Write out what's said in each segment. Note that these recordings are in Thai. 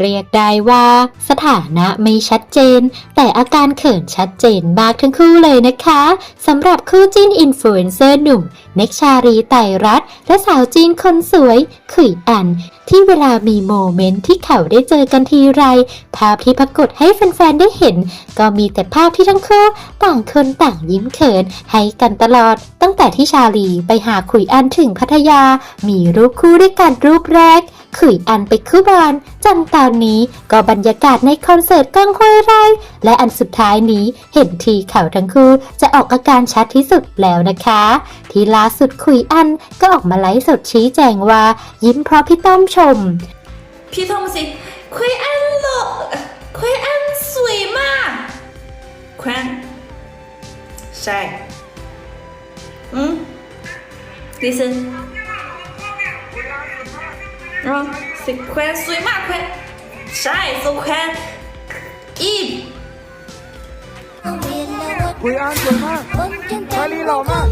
เรียกได้ว่าสถานะไม่ชัดเจน แต่อาการเขินชัดเจนมากทั้งคู่เลยนะคะสำหรับคู่จิ้นอินฟลูเอนเซอร์หนุ่ม เน็กชารีไตรรัตและสาวจีนคนสวยขุยอัน ที่เวลามีโมเมนต์ที่เขาได้เจอกันทีไร ภาพที่ปรากฏให้แฟนๆได้เห็น ก็มีแต่ภาพที่ทั้งคู่ต่างคนต่างยิ้มเขินให้กันตลอด ตั้งแต่ที่ชาลีไปหาขุยอันถึงพัทยา มีรูปคู่ด้วยกันรูปแรก ขุยอันไปคุบอนจนตอนนี้ก็บรรยากาศในคอนเสิร์ตก้องห้วยไรและอันสุดท้ายนี้เห็นทีเขาทั้งคู่จะออกอาการชัดที่สุดแล้วนะคะ ที่ล่าสุดขุยอันก็ออกมาไลฟ์สดชี้แจงว่า ยิ้มเพราะพี่ต้อมชม พี่ต้อมสิคุยอันหลอคุยอันสวยมากแคุนใช่อืม listen อะสิแควนสวยมากแควใช่สุแควนอีฟคุยอันสวยมากมาลีหล่อมาก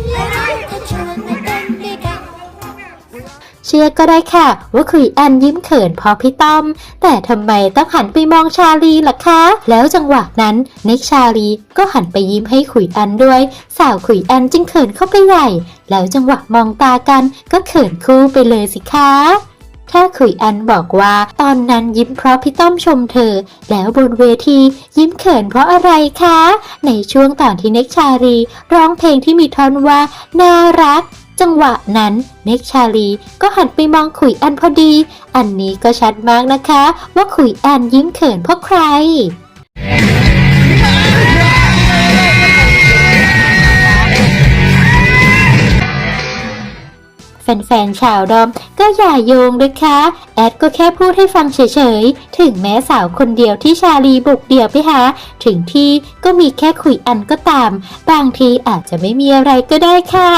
เชื่อก็ได้ค่ะ ว่าคุยแอนยิ้มเขินพอพี่ต้อม แต่ทำไมต้องหันไปมองชาลีล่ะคะ แล้วจังหวะนั้นเน็กชาลีก็หันไปยิ้มให้คุยแอนด้วย สาวคุยแอนจึงเขินเข้าไปใหญ่ แล้วจังหวะมองตากันก็เขินคู่ไปเลยสิคะ ถ้าขุยอันบอกว่าตอนนั้นยิ้มเพราะพี่ต้อมชมเธอ แล้วบนเวทียิ้มเขินเพราะอะไรคะ ในช่วงตอนที่เน็กชารี ร้องเพลงที่มีท่อนว่า น่ารัก จังหวะนั้นเน็กชาลีก็หันไปมองขุยอันพอดี อันนี้ก็ชัดมากนะคะ ว่าขุยอันยิ้มเขินเพราะใคร แฟนๆชาวดอมก็อย่าโยงนะคะ แอดก็แค่พูดให้ฟังเฉยๆ ถึงแม้สาวคนเดียวที่ชาลีบุกเดี่ยวไปหาถึงที่ก็มีแค่ขุยอันก็ตาม บางทีอาจจะไม่มีอะไรก็ได้ค่ะ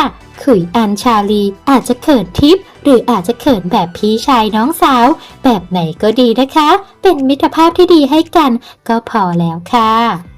ขุยอันชาลีอาจจะเขินทิปหรืออาจจะเขินแบบพี่ชายน้องสาว แบบไหนก็ดีนะคะ เป็นมิตรภาพที่ดีให้กันก็พอแล้วค่ะ